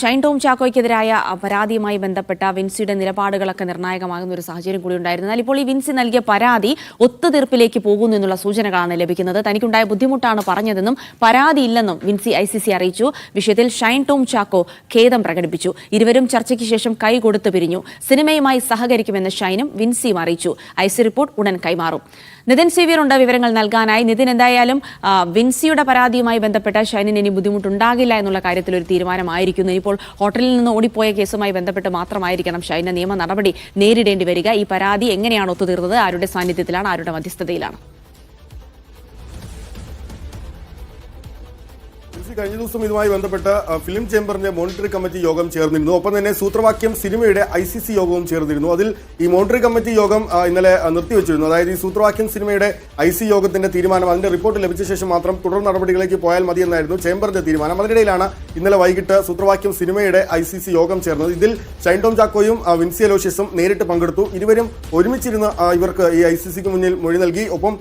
ഷൈൻ ടോം ചാക്കോയ്ക്കെതിരായ പരാതിയുമായി ബന്ധപ്പെട്ട വിൻസിയുടെ നിലപാടുകളൊക്കെ നിർണായകമാകുന്ന ഒരു സാഹചര്യം കൂടി ഉണ്ടായിരുന്നു. എന്നാൽ ഇപ്പോൾ ഈ വിൻസി നൽകിയ പരാതി ഒത്തുതീർപ്പിലേക്ക് പോകുന്നു എന്നുള്ള സൂചനകളാണ് ലഭിക്കുന്നത്. തനിക്കുണ്ടായ ബുദ്ധിമുട്ടാണ് പറഞ്ഞതെന്നും പരാതിയില്ലെന്നും വിൻസി ഐ അറിയിച്ചു. വിഷയത്തിൽ ഷൈൻ ടോം ചാക്കോ ഖേദം പ്രകടിപ്പിച്ചു. ഇരുവരും ചർച്ചയ്ക്ക് ശേഷം കൈ കൊടുത്തു പിരിഞ്ഞു. സിനിമയുമായി സഹകരിക്കുമെന്ന് ഷൈനും വിൻസിയും അറിയിച്ചു. ഐ റിപ്പോർട്ട് ഉടൻ കൈമാറും. നിതിൻ സേവ്യറുണ്ട് വിവരങ്ങൾ നൽകാനായി. നിതിൻ എന്തായാലും വിൻസിയുടെ പരാതിയുമായി ബന്ധപ്പെട്ട ഷൈനിന് ഇനി ബുദ്ധിമുട്ടുണ്ടാകില്ല എന്നുള്ള കാര്യത്തിൽ ഒരു തീരുമാനമായിരിക്കുന്നു. ഇപ്പോൾ ഹോട്ടലിൽ നിന്ന് ഓടിപ്പോയ കേസുമായി ബന്ധപ്പെട്ട് മാത്രമായിരിക്കണം ഷൈന നിയമ നടപടി നേരിടേണ്ടി വരിക. ഈ പരാതി എങ്ങനെയാണ് ഒത്തുതീർന്നത്? ആരുടെ സാന്നിധ്യത്തിലാണ്? ആരുടെ മധ്യസ്ഥതയിലാണ്? കഴിഞ്ഞ ദിവസം ഇതുമായി ബന്ധപ്പെട്ട് ഫിലിം ചേംബറിന്റെ മോണിറ്ററി കമ്മിറ്റി യോഗം ചേർന്നിരുന്നു. ഒപ്പം തന്നെ സൂത്രവാക്യം സിനിമയുടെ ഐ സി സി യോഗവും ചേർന്നിരുന്നു. അതിൽ ഈ മോണിറ്ററി കമ്മിറ്റി യോഗം ഇന്നലെ നിർത്തിവെച്ചിരുന്നു. അതായത് ഈ സൂത്രവാക്യം സിനിമയുടെ ഐ സി യോഗത്തിന്റെ തീരുമാനം അതിന്റെ റിപ്പോർട്ട് ലഭിച്ച ശേഷം മാത്രം തുടർ നടപടികളിലേക്ക് പോയാൽ മതിയെന്നായിരുന്നു ചേംബറിന്റെ തീരുമാനം. അതിനിടയിലാണ് ഇന്നലെ വൈകിട്ട് സൂത്രവാക്യം സിനിമയുടെ ഐ സി സി യോഗം ചേർന്നത്. ഇതിൽ ഷൈൻ ടോം ചാക്കോയും വിൻസി അലോഷ്യസും നേരിട്ട് പങ്കെടുത്തു. ഇരുവരും ഒരുമിച്ചിരുന്ന് ഇവർക്ക് ഈ ഐ സി സിക്ക് മുന്നിൽ മൊഴി നൽകി. ഒപ്പം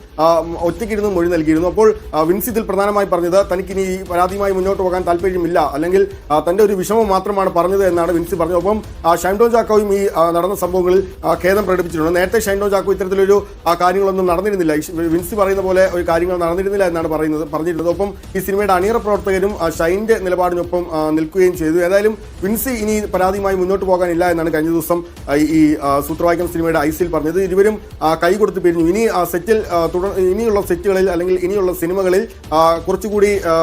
ഒറ്റയ്ക്കിരുന്ന് മൊഴി നൽകിയിരുന്നു. അപ്പോൾ വിൻസ് വിൻസി ഇതിൽ പ്രധാനമായി പറഞ്ഞത് തനിക്കിനി ഈ പരാതിയുമായി മുന്നോട്ട് പോകാൻ താല്പര്യമില്ല. അല്ലെങ്കിൽ തന്റെ ഒരു വിഷമം മാത്രമാണ് പറഞ്ഞത് എന്നാണ് വിൻസി പറഞ്ഞത്. ഒപ്പം ഷൈൻഡോ ചാക്കോയും ഈ നടന്ന സംഭവങ്ങളിൽ ഖേദം പ്രകടിപ്പിച്ചിട്ടുണ്ട്. നേരത്തെ ഷൈൻഡോ ജാക്കോ ഇത്തരത്തിലൊരു കാര്യങ്ങളൊന്നും നടന്നിരുന്നില്ല. വിൻസി പറയുന്ന പോലെ ഒരു കാര്യങ്ങൾ നടന്നിരുന്നില്ല എന്നാണ് പറയുന്നത് പറഞ്ഞിരുന്നത്. ഒപ്പം ഈ സിനിമയുടെ അണിയറ പ്രവർത്തകരും ഷൈന്റെ നിലപാടിനൊപ്പം നിൽക്കുകയും ചെയ്തു. ഏതായാലും വിൻസി ഇനി പരാതിയുമായി മുന്നോട്ട് പോകാനില്ല എന്നാണ് കഴിഞ്ഞ ദിവസം ഈ സൂത്രവാക്യം സിനിമയുടെ ഐസിൽ പറഞ്ഞത്. ഇരുവരും കൈ കൊടുത്ത് പിരിഞ്ഞു. ഇനി സെറ്റിൽ തുടർ ഇനിയുള്ള സെറ്റുകളിൽ അല്ലെങ്കിൽ ഇനിയുള്ള സിനിമകളിൽ കുറച്ചുകൂടി ആ,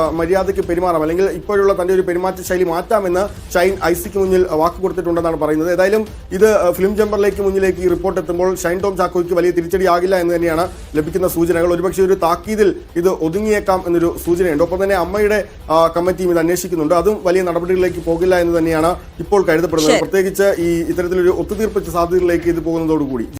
മര്യാദയ്ക്ക് പെരുമാറാം. അല്ലെങ്കിൽ ഇപ്പോഴുള്ള തന്റെ ഒരു പെരുമാറ്റ ശൈലി മാറ്റാമെന്ന് ഷൈൻ ഐസിക്ക് മുന്നിൽ വാക്ക് കൊടുത്തിട്ടുണ്ടെന്നാണ് പറയുന്നത്. ഏതായാലും ഇത് ഫിലിം ജമ്പറിലേക്ക് മുന്നിലേക്ക് ഈ റിപ്പോർട്ട് എത്തുമ്പോൾ ഷൈൻ ടോം ചാക്കോയ്ക്ക് വലിയ തിരിച്ചടിയാകില്ല എന്ന് തന്നെയാണ് ലഭിക്കുന്ന സൂചനകൾ. ഒരുപക്ഷെ ഒരു താക്കീതിൽ ഇത് ഒതുങ്ങിയേക്കാം എന്നൊരു സൂചനയുണ്ട്. ഒപ്പം തന്നെ അമ്മയുടെ കമ്മിറ്റിയും ഇത് അന്വേഷിക്കുന്നുണ്ട്. അതും വലിയ നടപടികളിലേക്ക് പോകില്ല എന്ന് തന്നെയാണ് ഇപ്പോൾ കരുതപ്പെടുന്നത്. പ്രത്യേകിച്ച് ഈ ഇത്തരത്തിലൊരു ഒത്തുതീർപ്പിച്ച സാധ്യതകളിലേക്ക് ഇത് പോകുന്നതോടുകൂടി.